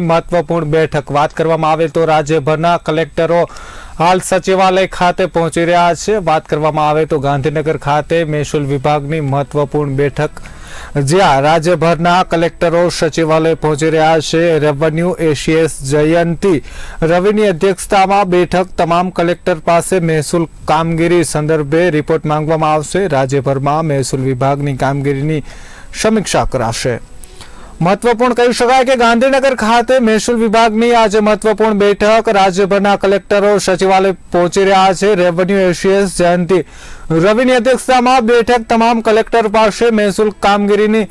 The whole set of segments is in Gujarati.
મહત્વપૂર્ણ બેઠક વાત કરવામાં આવે તો રાજ્યભરના કલેક્ટરો હાલ સચિવાલય ખાતે પહોંચી રહ્યા છે. વાત કરવામાં આવે તો ગાંધીનગર ખાતે મહેસૂલ વિભાગની મહત્વપૂર્ણ બેઠક, જ્યાં રાજ્યભરના કલેક્ટરો સચિવાલય પહોંચી રહ્યા છે. રેવન્યુ એશિયસ જયંતિ રવિની અધ્યક્ષતામાં બેઠક તમામ કલેક્ટર પાસે મહેસૂલ કામગીરી સંદર્ભે રિપોર્ટ માંગવામાં આવશે. રાજ્યભરમાં મહેસૂલ વિભાગની કામગીરીની સમીક્ષા કરાશે. મહત્વપૂર્ણ કહી શકાય કે ગાંધીનગર ખાતે મહેસૂલ વિભાગની આજે મહત્વપૂર્ણ બેઠક રાજ્યભરના કલેક્ટરો સચિવાલય પહોંચી રહ્યા છે. રેવન્યુ એશિયસ જયંતિ રવિની અધ્યક્ષતામાં બેઠક તમામ કલેક્ટર પાસે મહેસૂલ કામગીરીની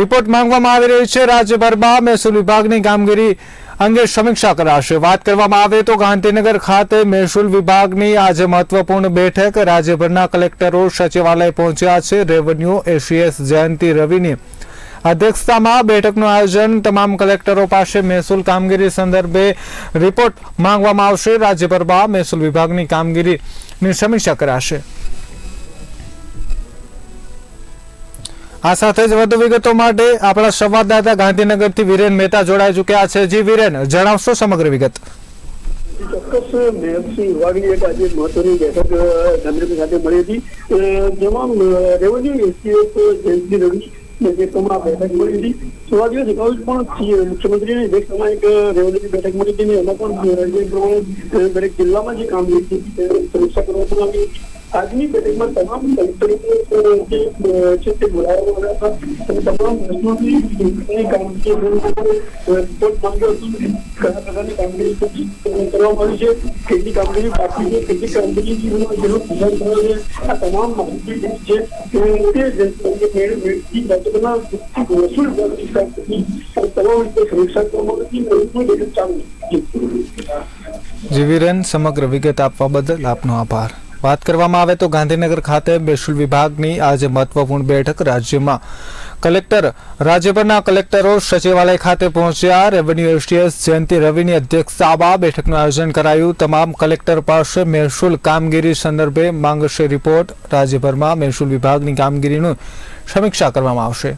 રિપોર્ટ માંગવામાં આવી રહી છે. રાજ્યભરમાં મહેસૂલ વિભાગની કામગીરી અંગે સમીક્ષા કરાશે. વાત કરવામાં આવે તો ગાંધીનગર ખાતે મહેસૂલ વિભાગની આજે મહત્વપૂર્ણ બેઠક રાજ્યભરના કલેક્ટરો સચિવાલય પહોંચ્યા છે. રેવન્યુ એશિયસ જયંતિ રવિની અધ્યક્ષતામાં બેઠકનું આયોજન તમામ કલેક્ટરો પાસે મહેસૂલ કામગીરી સંદર્ભે રિપોર્ટ માંગવામાં આવશે. રાજ્યભરમાં મહેસૂલ વિભાગની કામગીરીની સમીક્ષા કરાશે. આ સાથે જ વધુ વિગતો માટે આપણા સંવાદદાતા ગાંધીનગરથી વિરેન મહેતા જોડાઈ ચૂક્યા છે. જી વિરેન, જણાવશો સમગ્ર વિગત. ચોક્કસ મહેસૂલ વિભાગની એક આજે મહત્વની બેઠક ગાંધીનગર ખાતે મળી હતી. જેમાં રેવન્યુ એસટીએફ જયંતિ રવિ નેતૃત્વમાં બેઠક મળી હતી થોડા દિવસ અગાઉ પણ મુખ્યમંત્રીની અધ્યક્ષતામાં એક રેવન્યુની બેઠક મળી હતી એમાં પણ જે પ્રમાણે દરેક જિલ્લામાં જે કામગીરી સમીક્ષા કરવામાં આવી. આજની બેઠકમાં તમામ અ, છે તે બોલાવવામાં કામગીરી રિપોર્ટ છે. કેટલી કામગીરી છે આ તમામ માહિતી છે. તે મેળવી વિભાગની કામગીરી તમામ રીતે સમીક્ષા કરવામાં આવી હતી બેઠક ચાલુ હતી. જી સમગ્ર વિગત આપવા બદલ આપનો આભાર. વાત કરવામાં આવે તો ગાંધીનગર ખાતે મહેસૂલ વિભાગની આજે મહત્વપૂર્ણ બેઠક રાજ્યમાં. કલેક્ટર, રાજ્યભરના કલેક્ટરો સચિવાલય ખાતે પહોંચ્યા. રેવન્યુ એસટીએસ જયંતિ રવિની અધ્યક્ષતામાં બેઠકનું આયોજન કરાયું. તમામ કલેક્ટર પાસે મહેસૂલ કામગીરી સંદર્ભે માંગશે રિપોર્ટ. રાજ્યભરમાં મહેસૂલ વિભાગની કામગીરીનું સમીક્ષા કરવામાં આવશે.